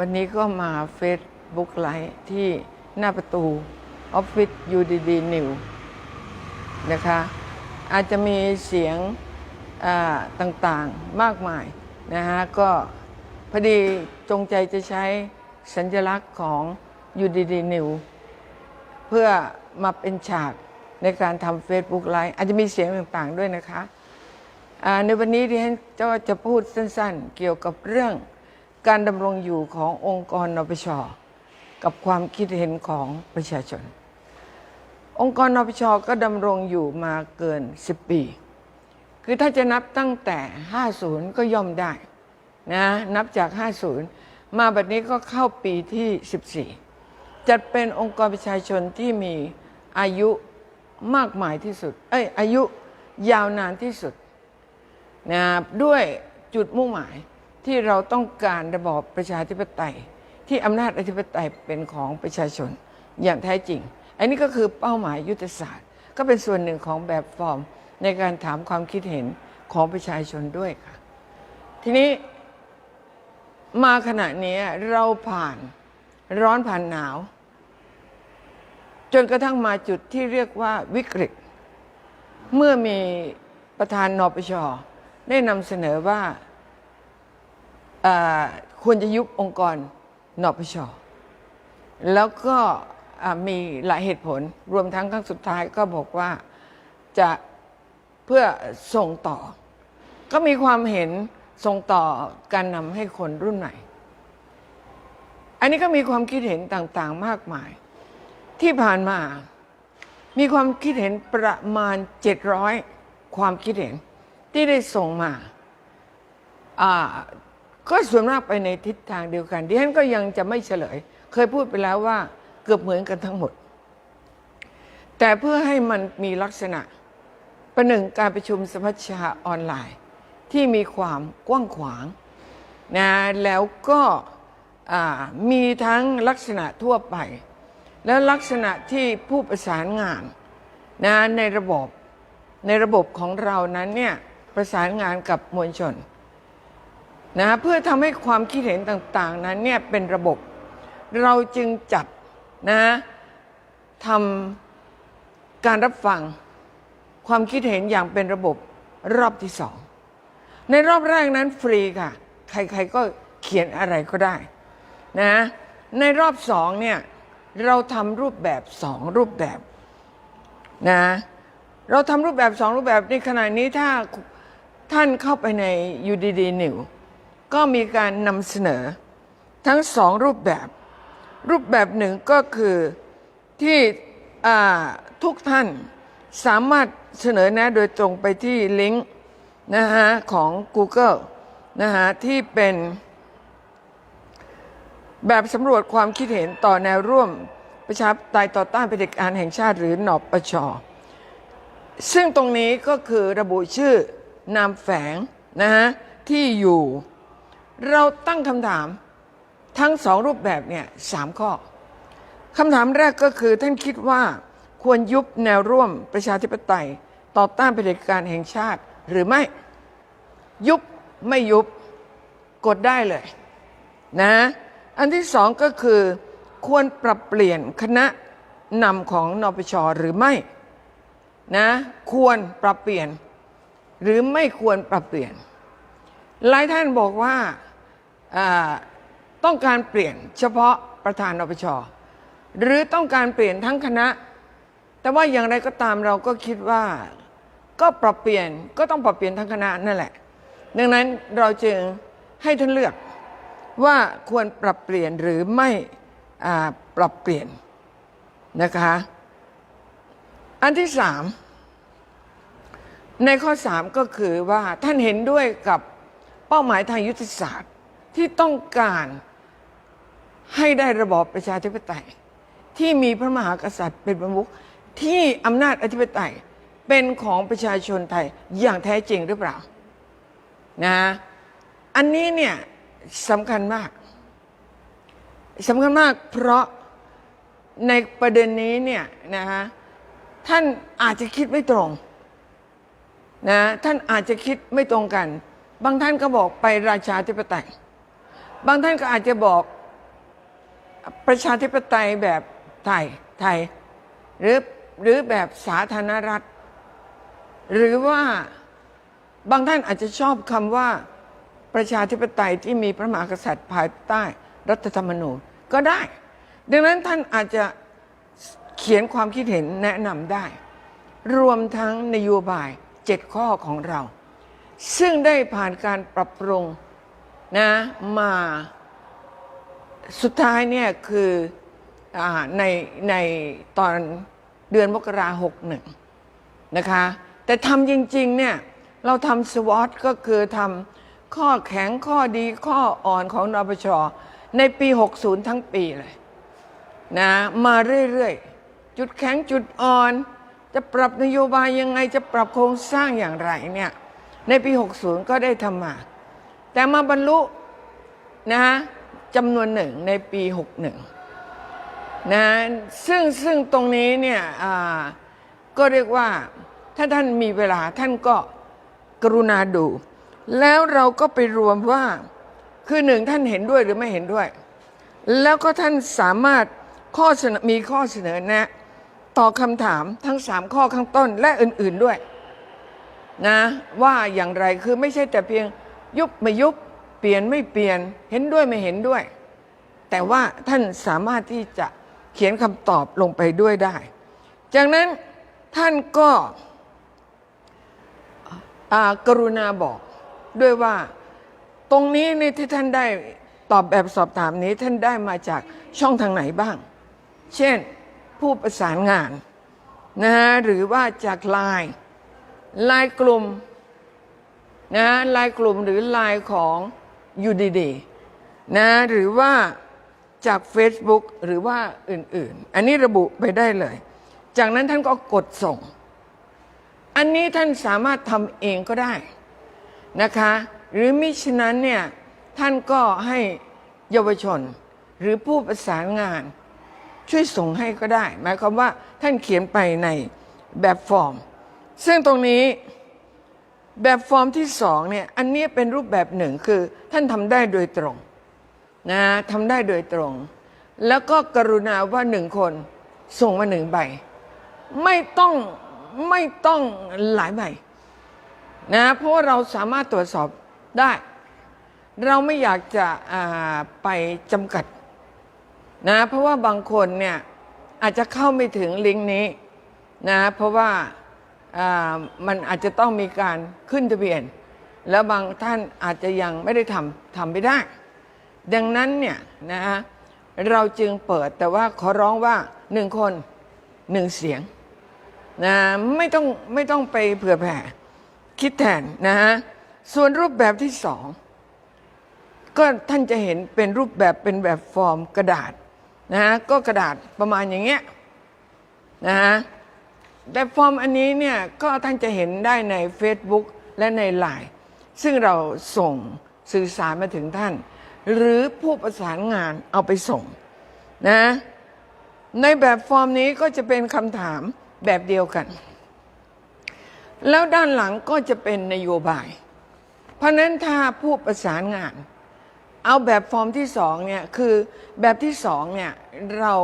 วันนี้ก็มาเฟซบุ๊กไลฟ์ที่หน้าประตูออฟฟิศ UDD New นะคะ อาจจะมีเสียงต่างๆมากมายนะฮะก็พอดีจงใจจะใช้สัญลักษณ์ของ UDD New เพื่อมาเป็นฉากในการทำ Facebook ไลฟ์อาจจะมีเสียงต่างๆด้วยนะคะ ในวันนี้ที่ฉันจะพูดสั้นๆ เกี่ยวกับเรื่อง การดำรงอยู่ขององค์กรนปชกับความคิดเห็นของประชาชน องค์กรนปชก็ดำรงอยู่มาเกิน 10 ปี คือถ้าจะนับตั้งแต่ 50 ก็ย่อมได้นะนับจาก 50 มาบัดนี้ก็เข้าปีที่ 14 จัดเป็นองค์กรประชาชนที่มีอายุมากมายที่สุด เอ้ยอายุยาวนานที่สุดนะด้วยจุดมุ่งหมาย ที่เราต้องการระบอบประชาธิปไตย ที่อำนาจอธิปไตยเป็นของประชาชนอย่างแท้จริง อันนี้ก็คือเป้าหมายยุทธศาสตร์ ก็เป็นส่วนหนึ่งของแบบฟอร์มในการถามความคิดเห็นของประชาชนด้วยค่ะ ทีนี้มาขณะนี้เราผ่านร้อนผ่านหนาว จนกระทั่งมาจุดที่เรียกว่าวิกฤต เมื่อมีประธานนปชได้นำเสนอว่า ควรจะยุบองค์กรนปชแล้วก็มีหลายเหตุผลรวมทั้งครั้งสุดท้ายก็บอกว่าจะเพื่อส่งต่อ ก็มีความเห็นส่งต่อการนำให้คนรุ่นใหม่ อันนี้ก็มีความคิดเห็นต่างๆมากมาย ที่ผ่านมา มีความคิดเห็นประมาณ 700 ความคิดเห็นที่ได้ส่งมาอ่า ก็ส่วนมากไปในทิศทางเดียวกันดิฉันก็ยังจะไม่เฉลย เคยพูดไปแล้วว่าเกือบเหมือนกันทั้งหมด แต่เพื่อให้มันมีลักษณะ ประหนึ่งการประชุมสมัชชาออนไลน์ ที่มีความกว้างขวางนะแล้วก็มีทั้งลักษณะทั่วไป และลักษณะที่ผู้ประสานงานนะในระบบในระบบของเรานั้นเนี่ยประสานงานกับมวลชน นะเพื่อทำให้ความคิดเห็นต่าง ๆ นั้นเนี่ยเป็นระบบ เราจึงจัดนะทำการรับฟังความคิดเห็นอย่างเป็นระบบรอบที่สอง ในรอบแรกนั้นฟรีค่ะ ใครๆก็เขียนอะไรก็ได้นะในรอบสองเนี่ยเราทำรูปแบบสองรูปแบบนะเราทำรูปแบบสองรูปแบบในขณะนี้ถ้าท่านเข้าไปใน UDD New ก็มีการนำเสนอ ทั้งสองรูปแบบ รูปแบบหนึ่งก็คือที่ทุกท่านสามารถเสนอแนะโดยตรงไปที่ลิงก์นะฮะของ Google นะฮะที่เป็น แบบสำรวจความคิดเห็นต่อแนวร่วมประชาธิปไตยต่อต้านเผด็จการแห่งชาติหรือนอปชซึ่งตรงนี้ก็คือระบุชื่อนามแฝงนะฮะที่อยู่ เราตั้งคำถามทั้งสองรูปแบบเนี่ยสามข้อคำถามแรกก็คือท่านคิดว่าควรยุบแนวร่วมประชาธิปไตย ต่อต้านเผด็จการแห่งชาติหรือไม่ ยุบไม่ยุบกดได้เลยนะอันที่สองก็คือ ควรปรับเปลี่ยนคณะนำของนปชหรือไม่นะควรปรับเปลี่ยน หรือไม่ควรปรับเปลี่ยน หลายท่านบอกว่าอ่า ต้องการเปลี่ยนเฉพาะประธานนปชหรือต้องการเปลี่ยนทั้งคณะ แต่ว่าอย่างไรก็ตามเราก็คิดว่า ก็ปรับเปลี่ยนก็ต้องปรับเปลี่ยนทั้งคณะนั่นแหละ ดังนั้นเราจึงให้ท่านเลือกว่าควรปรับเปลี่ยนหรือไม่ปรับเปลี่ยนนะคะ อันที่สามในข้อสามก็คือว่าท่านเห็นด้วยกับเป้าหมายทางยุทธศาสตร์ ที่ต้องการให้ได้ระบอบประชาธิปไตย ที่มีพระมหากษัตริย์เป็นประมุขที่อำนาจอธิปไตยเป็นของประชาชนไทยอย่างแท้จริงหรือเปล่านะอันนี้เนี่ยสำคัญมากสำคัญมากเพราะในประเด็นนี้เนี่ยนะฮะท่านอาจจะคิดไม่ตรงนะท่านอาจจะคิดไม่ตรงกัน บางท่านก็บอกไปราชาธิปไตย บางท่านก็อาจจะบอกประชาธิปไตยแบบไทยไทย หรือหรือแบบสาธารณรัฐ หรือว่าบางท่านอาจจะชอบคำว่าประชาธิปไตยที่มีพระมหากษัตริย์ภายใต้รัฐธรรมนูญก็ได้ ดังนั้นท่านอาจจะเขียนความคิดเห็นแนะนำได้ รวมทั้งนโยบายเจ็ดข้อของเรา ซึ่งได้ผ่านการปรับปรุง นะมาสุดท้ายเนี่ยคืออในในตอนเดือนมกราหกหนึ่งนะคะ แต่ทำจริงๆเนี่ยเราทำสวอตก็คือทำข้อแข็งข้อดีข้ออ่อนของนปชในปี 60 ทั้งปีเลยนะมาเรื่อยๆ จุดแข็งจุดอ่อน จะปรับนโยบายยังไงจะปรับโครงสร้างอย่างไรเนี่ยในปี 60 ก็ได้ทำมา แต่มาบรรลุนะจำนวนหนึ่งในปี 61นะซึ่งซึ่งตรงนี้เนี่ยก็เรียกว่าถ้าท่านมีเวลาท่านก็กรุณาดู แล้วเราก็ไปรวมว่าคือหนึ่งท่านเห็นด้วยหรือไม่เห็นด้วย แล้วก็ท่านสามารถข้อเสนอมีข้อเสนอแนะต่อคำถามทั้งสามข้อข้างต้นและอื่น ๆด้วยนะว่าอย่างไรคือไม่ใช่แต่เพียง ยุบไม่ยุบเปลี่ยนไม่เปลี่ยนเห็นด้วยไม่เห็นด้วย แต่ว่าท่านสามารถที่จะเขียนคำตอบลงไปด้วยได้ จากนั้นท่านก็อากรุณาบอกด้วยว่าตรงนี้ในที่ท่านได้ตอบแบบสอบถามนี้ท่านได้มาจากช่องทางไหนบ้าง เช่นผู้ประสานงานนะฮะหรือว่าจากไลน์ไลน์กลุ่ม นะไลน์กลุ่มหรือไลน์ของยูดีดีนะหรือว่าจาก Facebook หรือว่าอื่นๆ อันนี้ระบุไปได้เลย จากนั้นท่านก็กดส่ง อันนี้ท่านสามารถทำเองก็ได้นะคะ หรือมิฉะนั้นเนี่ยท่านก็ให้เยาวชน หรือผู้ประสานงาน ช่วยส่งให้ก็ได้ หมายความว่าท่านเขียนไปในแบบฟอร์ม ซึ่งตรงนี้ แบบฟอร์มที่สองเนี่ยอันนี้เป็นรูปแบบหนึ่งคือ ท่านทำได้โดยตรงนะทำได้โดยตรง แล้วก็กรุณาว่าหนึ่งคนส่งมาหนึ่งใบ ไม่ต้องไม่ต้องหลายใบนะเพราะาเราสามารถตรวจสอบได้ เราไม่อยากจะไปจำกัดนะเพราะว่าบางคนเนี่ยอาจจะเข้าไม่ถึงลิงก์นี้นะเพราะว่า มันอาจจะต้องมีการขึ้นทะเบียน แล้วบางท่านอาจจะยังไม่ได้ทำทำไม่ได้ ดังนั้นเนี่ยนะฮะเราจึงเปิดแต่ว่าขอร้องว่าหนึ่งคนหนึ่งเสียงนะไม่ต้องไม่ต้องไปเผื่อแผ่คิดแทนนะฮะส่วนรูปแบบที่สองก็ท่านจะเห็นเป็นรูปแบบเป็นแบบฟอร์มกระดาษนะฮะก็กระดาษประมาณอย่างเงี้ยนะฮะ แบบฟอร์มอันนี้เนี่ยก็ท่านจะเห็นได้ใน Facebook และในไลน์ซึ่งเราส่งสื่อสารมาถึงท่าน หรือผู้ประสานงานเอาไปส่งนะในแบบฟอร์มนี้ก็จะเป็นคำถามแบบเดียวกัน แล้วด้านหลังก็จะเป็นนโยบาย เพราะนั้นถ้าผู้ประสานงาน เอาแบบฟอร์มที่สองเนี่ยคือแบบที่สองเนี่ยเรา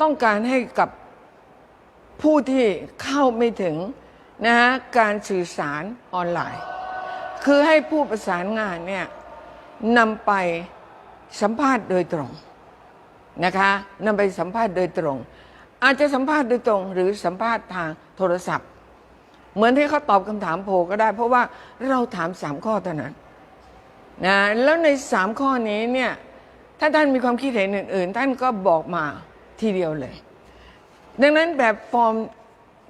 ต้องการให้กับ ผู้ที่เข้าไม่ถึงนะฮะการสื่อสารออนไลน์ คือให้ผู้ประสานงานเนี่ยนำไปสัมภาษณ์โดยตรงนะคะนำไปสัมภาษณ์โดยตรง อาจจะสัมภาษณ์โดยตรง หรือสัมภาษณ์ทางโทรศัพท์ เหมือนที่เขาตอบคำถามโพลก็ได้ เพราะว่าเราถามสามข้อเท่านั้นนะแล้วในสามข้อนี้เนี่ยถ้าท่านมีความคิดเห็นอื่น ๆ ท่านก็บอกมาทีเดียวเลย ดังนั้นแบบฟอร์ม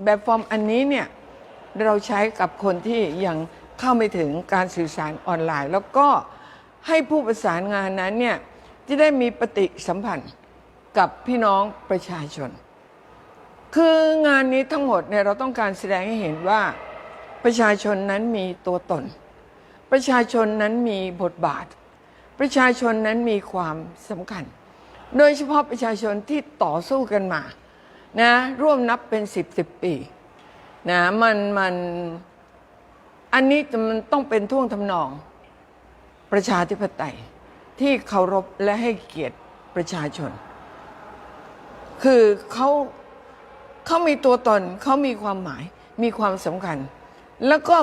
แบบฟอร์มอันนี้เนี่ยเราใช้กับคนที่ยังเข้าไม่ถึงการสื่อสารออนไลน์ แล้วก็ให้ผู้ประสานงานนั้นเนี่ยจะได้มีปฏิสัมพันธ์กับพี่น้องประชาชน คืองานนี้ทั้งหมดเนี่ยเราต้องการแสดงให้เห็นว่าประชาชนนั้นมีตัวตน ประชาชนนั้นมีบทบาท ประชาชนนั้นมีความสำคัญ โดยเฉพาะประชาชนที่ต่อสู้กันมา นะร่วมนับเป็นสิบสิบปีนะมันมันอันนี้มันต้องเป็นท่วงทำนอง ประชาธิปไตยที่เคารพและให้เกียรติประชาชน คือเขาเขามีตัวตนเขามีความหมายมีความสำคัญ แล้วก็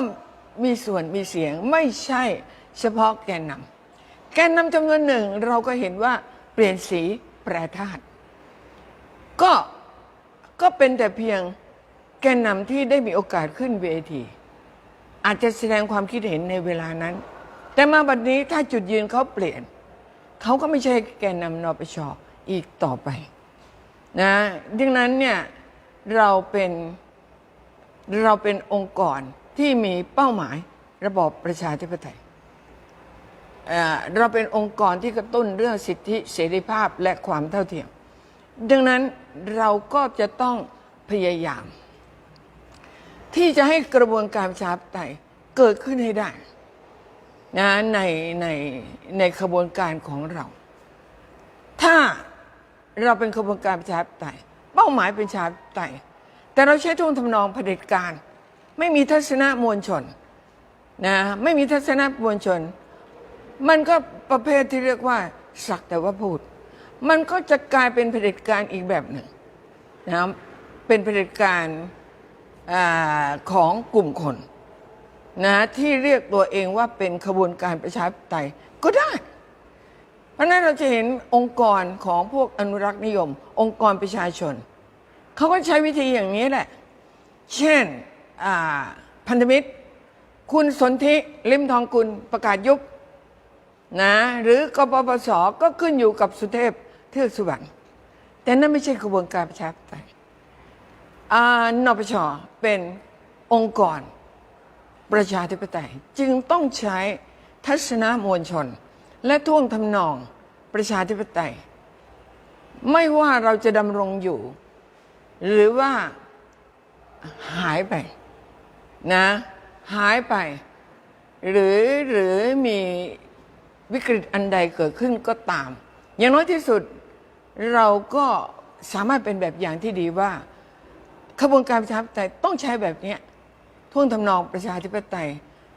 มีส่วนมีเสียงไม่ใช่เฉพาะแกนนำแกนนำจำนวนหนึ่งเราก็เห็นว่าเปลี่ยนสีแปรธาตุก็ ก็เป็นแต่เพียงแกนนำที่ได้มีโอกาสขึ้นเวที อาจจะแสดงความคิดเห็นในเวลานั้น แต่มาบัดนี้ถ้าจุดยืนเขาเปลี่ยน เขาก็ไม่ใช่แกนนำนปชอีกต่อไปนะดังนั้นเนี่ยเราเป็นเราเป็นองค์กรที่มีเป้าหมายระบอบประชาธิปไตยเอ่อเราเป็นองค์กรที่กระตุ้นเรื่องสิทธิเสรีภาพและความเท่าเทียม ดังนั้นเราก็จะต้องพยายาม ที่จะให้กระบวนการประชาธิปไตยเกิดขึ้นให้ได้นะในในในขบวนการของเรา ถ้าเราเป็นขบวนการประชาธิปไตย เป้าหมายเป็นประชาธิปไตย แต่เราใช้ท่วงทำนองเผด็จการ ไม่มีทัศนะมวลชนนะไม่มีทัศนะมวลชน มันก็ประเภทที่เรียกว่าสักแต่ว่าพูด มันก็จะกลายเป็นเผด็จการอีกแบบหนึ่งนะเป็นเผด็จการอของกลุ่มคนนะที่เรียกตัวเองว่าเป็นขบวนการประชาธิปไตยก็ได้ เพราะนั้นเราจะเห็นองค์กรของพวกอนุรักษ์นิยม องค์กรประชาชน เขาก็ใช้วิธีอย่างนี้แหละ เช่นพันธมิตร คุณสนธิลิมทองกุลประกาศยุบนะหรือกปปสก็ขึ้นอยู่กับสุเทพ เทือกสุบรรณแต่นั่นไม่ใช่กระบวนการประชาธิปไตยอ่านปชเป็นองค์กรประชาธิปไตย จึงต้องใช้ทัศนะมวลชน และท่วงทำนองประชาธิปไตย ไม่ว่าเราจะดำรงอยู่ หรือว่าหายไปนะหายไป หรือหรือมีวิกฤตอันใดเกิดขึ้นก็ตาม อย่างน้อยที่สุด เราก็สามารถเป็นแบบอย่างที่ดีว่าขบวนการประชาธิปไตยต้องใช้แบบนี้ท่วงทำนองประชาธิปไตย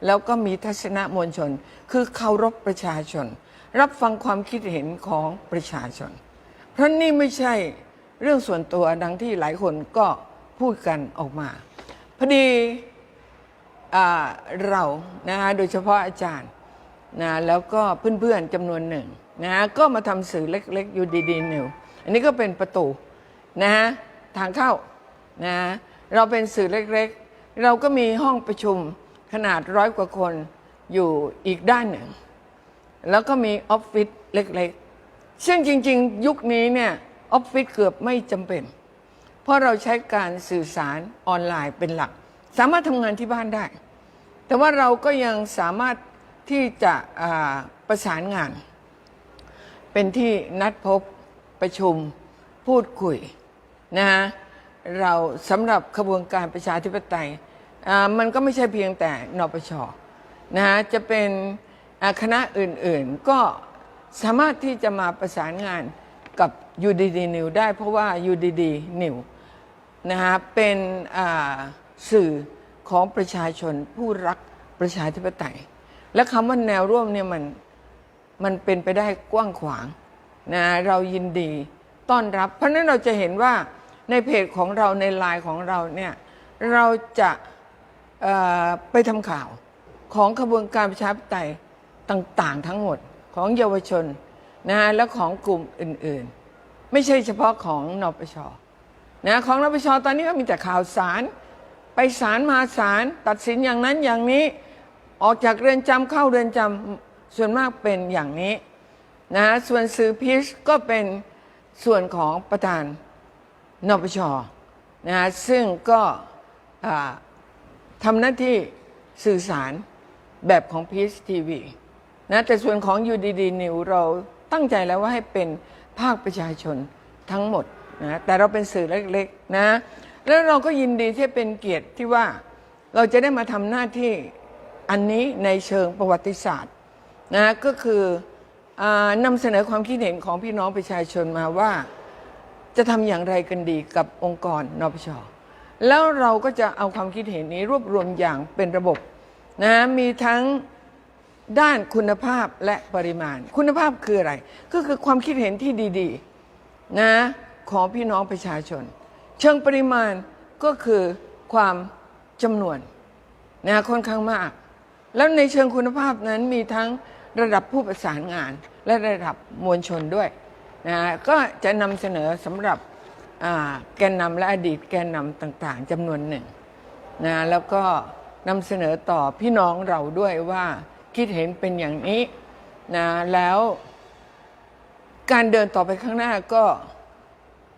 แล้วก็มีทัศนะมวลชน คือเคารพประชาชน รับฟังความคิดเห็นของประชาชน เพราะนี่ไม่ใช่เรื่องส่วนตัวดังที่หลายคนก็พูดกันออกมาพอดีอเรานะคะโดยเฉพาะอาจารย์นะแล้วก็เพื่อนๆจำนวนหนึ่ง นะก็มาทำสื่อเล็กๆอยู่ดีๆนิวอันนี้ก็เป็นประตูนะฮะทางเข้านะเราเป็นสื่อเล็กๆ เราก็มีห้องประชุมขนาดร้อยกว่าคนอยู่อีกด้านหนึ่ง แล้วก็มีออฟฟิศเล็กๆ ซึ่งจริงๆ ยุคนี้เนี่ยออฟฟิศเกือบไม่จำเป็น เพราะเราใช้การสื่อสารออนไลน์เป็นหลัก สามารถทำงานที่บ้านได้ แต่ว่าเราก็ยังสามารถที่จะประสานงาน เป็นที่นัดพบประชุมพูดคุยนะฮะเราสำหรับขบวนการประชาธิปไตยมันก็ไม่ใช่เพียงแต่นปชนะฮะจะเป็นคณะอื่นๆ ก็สามารถที่จะมาประสานงานกับ UDD New ได้เพราะว่า UDD New นะฮะเป็นสื่อของประชาชนผู้รักประชาธิปไตย และคำว่าแนวร่วมเนี่ยมัน มันเป็นไปได้กว้างขวางนะเรายินดีต้อนรับ เพราะนั้นเราจะเห็นว่าในเพจของเราในไลน์ของเราเนี่ยเราจะไปทำข่าวของขบวนการประชาธิปไตยต่างๆ ทั้งหมดของเยาวชนนะและของกลุ่มอื่นๆ ไม่ใช่เฉพาะของนปชนะของนปชตอนนี้ก็มีแต่ข่าวสารไปศาลมาศาลตัดสินอย่างนั้นอย่างนี้ออกจากเรือนจำเข้าเรือนจำ ส่วนมากเป็นอย่างนี้นะส่วนสื่อพีชก็เป็นส่วนของประธานนปชนะฮะซึ่งก็ทำหน้าที่สื่อสารแบบของพีชทีวีนะแต่ส่วนของ UDD New เราตั้งใจแล้วว่าให้เป็นภาคประชาชนทั้งหมดนะแต่เราเป็นสื่อเล็กๆนะแล้วเราก็ยินดีที่เป็นเกียรติที่ว่าเราจะได้มาทำหน้าที่อันนี้ในเชิงประวัติศาสตร์ นะก็คือนำเสนอความคิดเห็นของพี่น้องประชาชนมาว่า จะทำอย่างไรกันดีกับองค์กรนปชแล้วเราก็จะเอาความคิดเห็นนี้รวบรวมอย่างเป็นระบบนะมีทั้งด้านคุณภาพและปริมาณ คุณภาพคืออะไร ก็คือความคิดเห็นที่ดีๆนะของพี่น้องประชาชน เชิงปริมาณก็คือความจำนวนนะค่อนข้างมาก แล้วในเชิงคุณภาพนั้นมีทั้ง ระดับผู้ประสานงาน และระดับมวลชนด้วยนะก็จะนำเสนอสำหรับแกนนำและอดีตแกนนำต่างๆจำนวนหนึ่งนะแล้วก็นำเสนอต่อพี่น้องเราด้วยว่าคิดเห็นเป็นอย่างนี้นะแล้วการเดินต่อไปข้างหน้าก็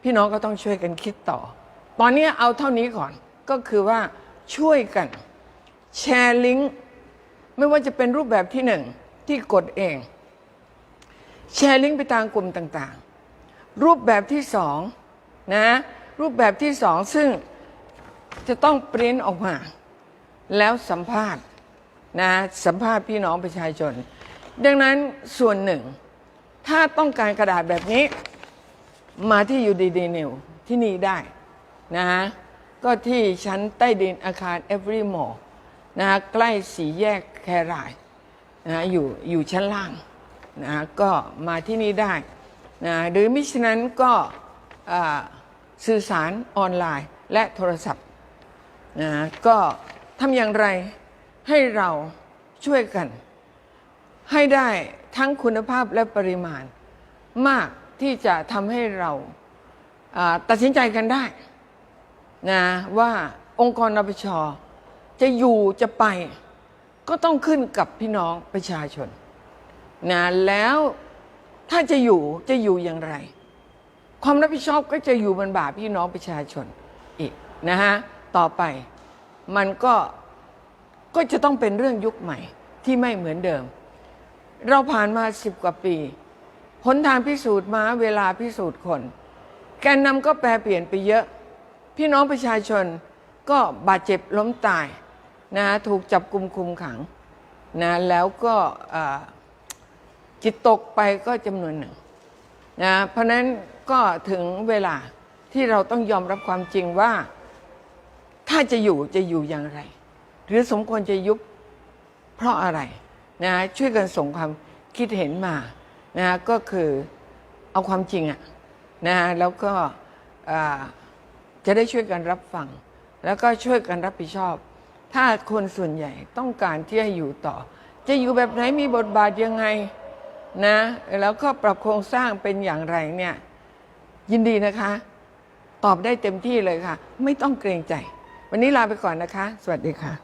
พี่น้องก็ต้องช่วยกันคิดต่อ ตอนนี้เอาเท่านี้ก่อนก็คือว่าช่วยกันแชร์ลิงก์ไม่ว่าจะเป็นรูปแบบที่หนึ่ง ที่กดเอง แชร์ลิงก์ไปตามกลุ่มต่างๆ รูปแบบที่สองนะรูปแบบที่สองซึ่งจะต้องปริ้นออกมา แล้วสัมภาษณ์นะสัมภาษณ์พี่น้องประชาชน ดังนั้นส่วนหนึ่ง ถ้าต้องการกระดาษแบบนี้ มาที่ยูดีดีนิวที่นี่ได้นะฮะก็ที่ชั้นใต้ดินอาคาร Every Mall นะฮะใกล้สีแยกแคราย นะอยู่อยู่ชั้นล่างนะก็มาที่นี่ได้นะหรือมิฉะนั้นก็สื่อสารออนไลน์และโทรศัพท์นะก็ทำอย่างไรให้เราช่วยกัน ให้ได้ทั้งคุณภาพและปริมาณมากที่จะทำให้เราอ่าตัดสินใจกันได้นะว่าองค์กรนปชจะอยู่จะไป ก็ต้องขึ้นกับพี่น้องประชาชนนะแล้วถ้าจะอยู่จะอยู่อย่างไร ความรับผิดชอบก็จะอยู่บนบ่าพี่น้องประชาชนอีกนะฮะต่อไปมันก็ก็จะต้องเป็นเรื่องยุคใหม่ที่ไม่เหมือนเดิม เราผ่านมาสิบกว่าปีหนทางพิสูจน์มาเวลาพิสูจน์คน แกนนำก็แปรเปลี่ยนไปเยอะ พี่น้องประชาชนก็บาดเจ็บล้มตาย นะถูกจับกลุมคุมขังนะแล้วก็จิตตกไปก็จำนวนหนึ่งนะเพราะนั้นก็ถึงเวลาที่เราต้องยอมรับความจริงว่า ถ้าจะอยู่จะอยู่อย่างไร หรือสมควรจะยุบเพราะอะไรนะช่วยกันส่งความคิดเห็นมานะก็คือเอาความจริงอะนะแล้วก็จะได้ช่วยกันรับฟัง แล้วก็ช่วยกันรับผิดชอบ ถ้าคนส่วนใหญ่ต้องการที่จะอยู่ต่อ จะอยู่แบบไหนมีบทบาทยังไงนะ แล้วก็ปรับโครงสร้างเป็นอย่างไรเนี่ยยินดีนะคะ ตอบได้เต็มที่เลยค่ะ ไม่ต้องเกรงใจ วันนี้ลาไปก่อนนะคะ สวัสดีค่ะ